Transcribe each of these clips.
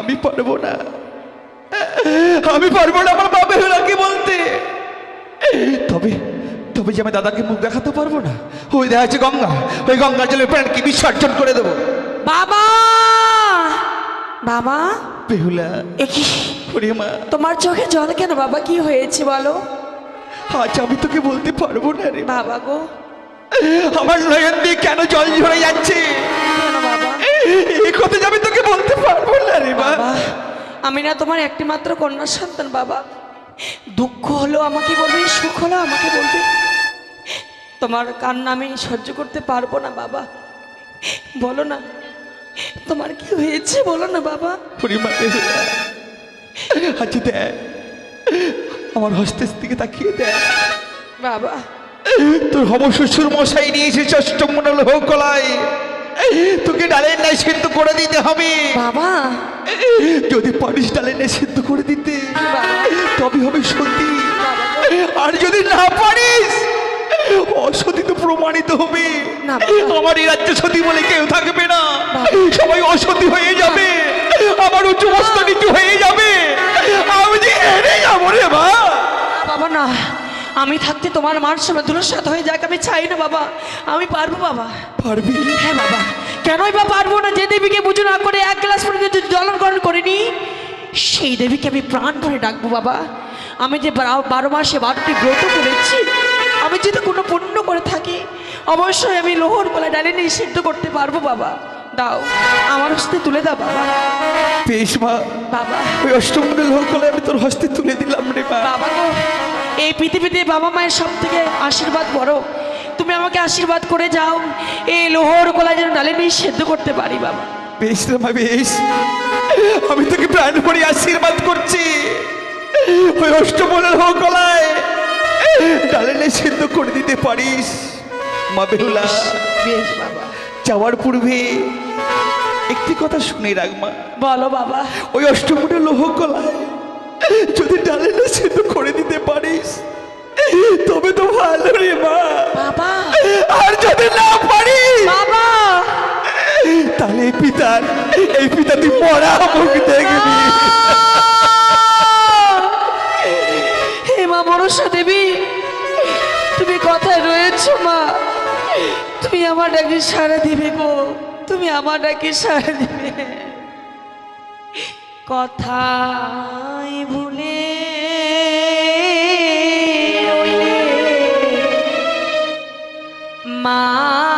আমি পারব না। আমি পারব না আমার বাবা বেহুলাকে বলতে। তবে তবে যে আমি দাদাকে মুখ দেখাতে পারব না ওই দেখা যাচ্ছে গঙ্গা। ওই গঙ্গার জলে প্রাণকে বিসর্জন করে দেবো। বাবা! বাবা! বেহুলা একি পরিমা তোমার চোখে জল কেন বাবা? কি হয়েছে বলো? আজ আমি তোকে বলতে পারব না রে বাবা গো। আমার নয়ন দিয়ে কেন জল ঝরে যাচ্ছে? এই কথা আমি তোকে বলতে পারব না রে মা। বাবা আমি না তোমার একটি মাত্র কন্যা সন্তান বাবা। দুঃখ হলো আমাকে বলবে সুখ হলো আমাকে বলবে। তোমার কান্না আমি সহ্য করতে পারব না বাবা। বলো না তোমার কি হয়েছে বলো না বাবা। আচ্ছা দেখ আমার হস্তের দিকে তাকিয়ে দেখ। বাবা। তোর হব শ্বশুর মশাই নিয়ে এসেছে অষ্টমণ্ডল হোক কলায় তোকে ডালের নাই সিদ্ধ করে দিতে হবে। বাবা। যদি পারিস ডালের নাই সিদ্ধ করে দিতে তবে হবে সত্যি আর যদি না পারিস অসতী তো প্রমাণিত হবে। আমার এই রাজ্যে সতী বলে কেউ থাকবে না। সবাই অসতী হয়ে যাবে। আমার উঁচু বস্ত্র নিচু হয়ে যাবে আমি যে হেরে যাব রে মা বাবা না আমি থাকতে তোমার মান সময় দুলসাত হয়ে যাক আমি চাই না বাবা। আমি পারব বাবা। পারবি? হ্যাঁ বাবা। কেনই বা পারব না? যে দেবীকে পুজো না করে এক গ্লাস পর্যন্ত জলগ্রহণ করিনি সেই দেবীকে আমি প্রাণ ভরে ডাকবো বাবা। আমি যে বারো- মাসে বারোটি ব্রত করেছি আমি যদি কোনো পুণ্য করে থাকি অবশ্যই আমি লোহর গলায় ডালে নিয়ে সিদ্ধ করতে পারব বাবা। দাও আমার হস্তে তুলে দাও বাবা। বেশ মা। বাবা। ওই অষ্টমণ্ডল লোহর আমি তোর হস্তে তুলে দিলাম রে বাবা গো এই পৃথিবীতে বাবা মায়ের সব থেকে আশীর্বাদ বড়। তুমি আমাকে আশীর্বাদ করে যাও। এই লোহর গলায় যেন ডালে নিয়ে সেদ্ধ করতে পারি বাবা। বেশ রে মা বেশ। আমি তোকে প্রাণ ভরে আশীর্বাদ করছি। ওই অষ্টমণ্ডল হোক কলায় ডালেনে সিদ্ধ করে দিতে পারিস। মা বেহুলা বেশ বাবা। যাওয়ার পূর্বে একটি কথা শুনে রাখ মা। বলো বাবা। ওই অষ্টমণ্ডল লোহ কলায় যদি ডালেনে সিদ্ধ ভালো রে মা। বাবা। আর যদি না পারিস বাবা। তাহলে এই পিতার এই পিতা তুই মরা মুখ দেখবি। হে মা দেবী তুমি কথায় রয়েছো মা। তুমি আমার ডাকে সারা দিবে গো। তুমি আমার ডাকে সারা দিবে। কথাই ভুলে মা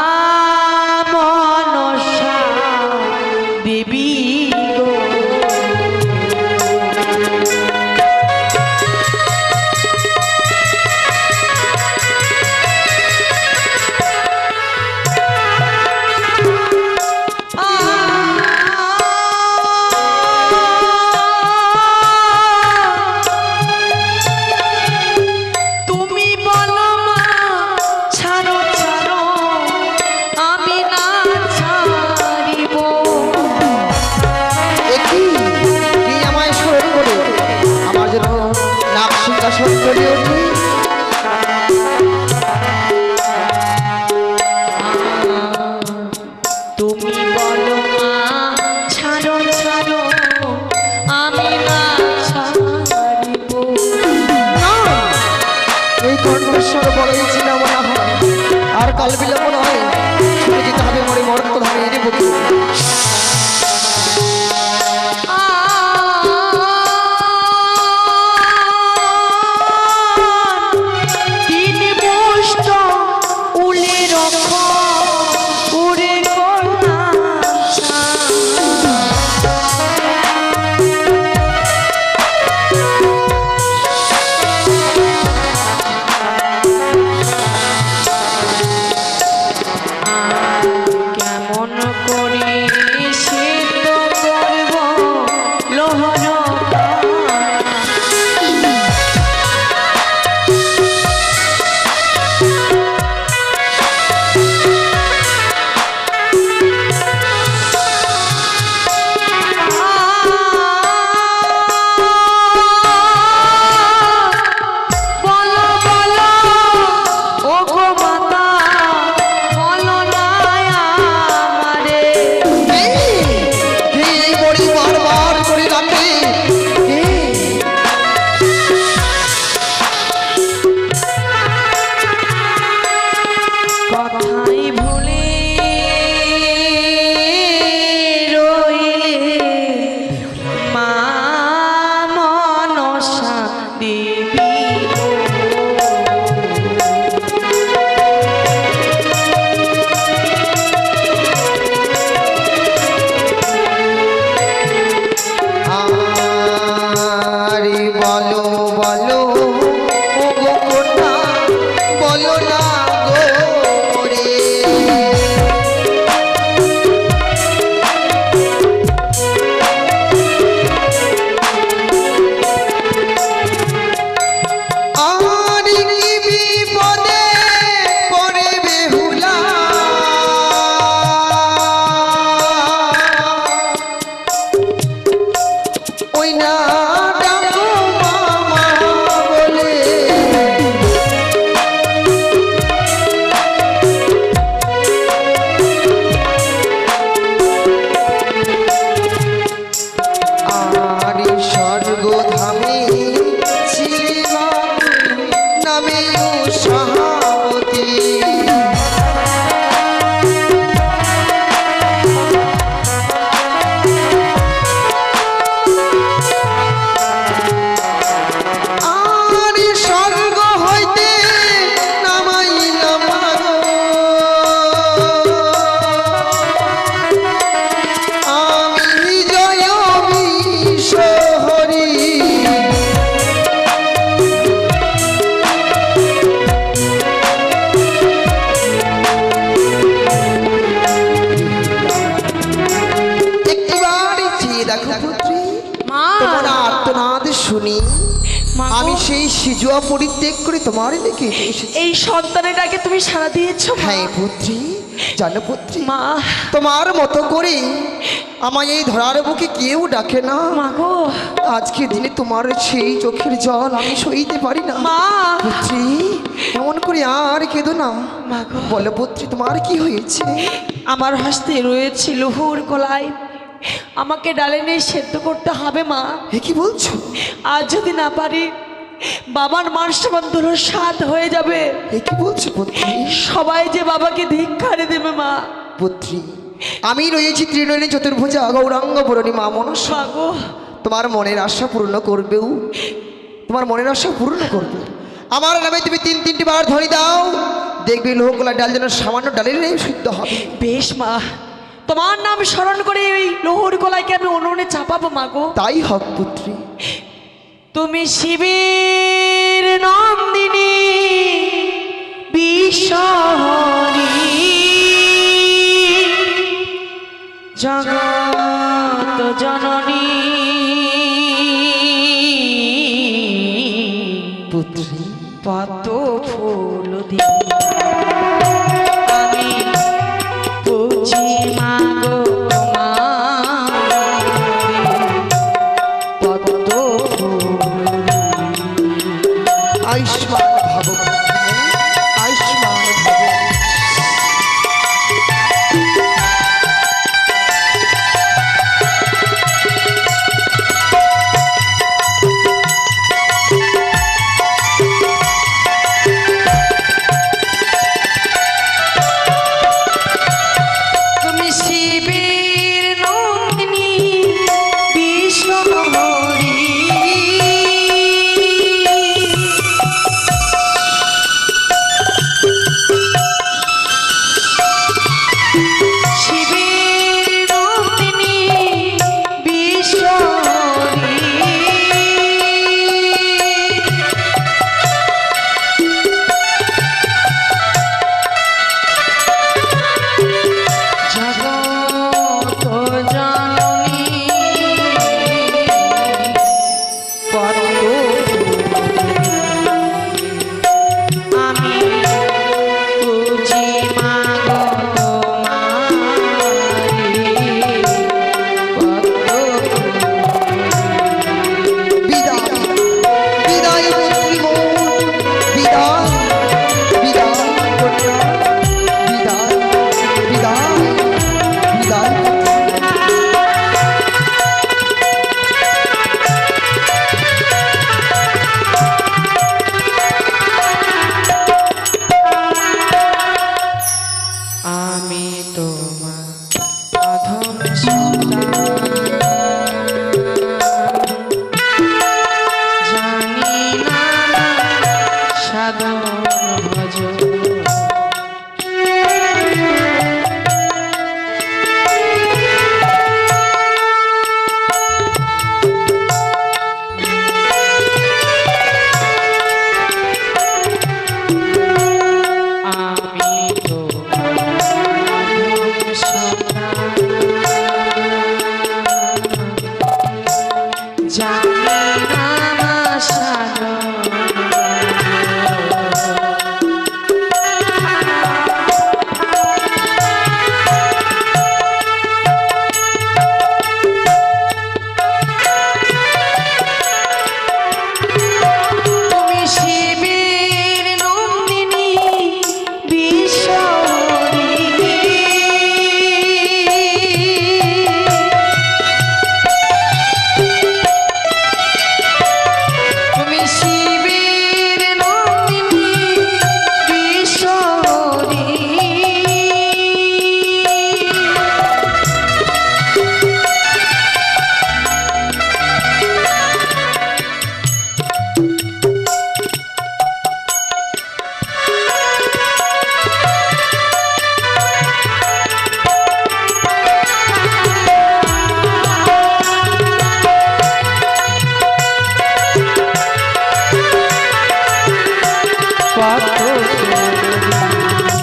কণ্ঠস্বর বড়ই ছিল বলা হয় আর কাল বিলম্ব নয় যেতে হবে মরে মরক্ত ধামে এনে বুকে সিজুয়া পরিত্যাগ করে তোমার দিকে এই সন্তানেটাকে তুমি সারা দিয়েছ। হ্যাঁ পুত্রী জানো পুত্রী মা। তোমার মতো করে আমায় এই ধরার বুকে কেউ ডাকে না। মা গো। আজকে দিনে তোমার সেই চোখের জল আমি সইতে পারি না। মা। পুত্রী এমন করে আর কেঁদো না। মা গো। বলো পুত্রী তোমার কি হয়েছে? আমার হাসতে রয়েছে লোহর গলায়। আমাকে ডালে নিয়ে সেদ্ধ করতে হবে মা। এ কি বলছো? আজ যদি না পারি বাবার মান সমান সাত হয়ে যাবে। এ কি বলছো পুত্রী? সবাই যে বাবাকে ধিক্ষারে দেবে মা। পুত্রী আমি রয়েছি তৃণয়নী চতুর্ভুজা গৌরাঙ্গ বরণী মা মনস। গো। তোমার মনের আশা পূর্ণ করবেও। তোমার মনের আশা পূর্ণ করবে। আমার নামে তুমি তিন তিনটি বার ধরে দাও। দেখবে লোহকলা ডাল যেন সামান্য ডালের শুদ্ধ হবে। বেশ মা। তোমার নাম স্মরণ করে ওই লোহর গলাইকে আমি উনুনে চাপাবো মাগো তাই হক পুত্রী। তুমি শিবের নন্দিনী বিশ্বহরি জগত জননী। পুত্রী পদ্ম সন্তান জানি কত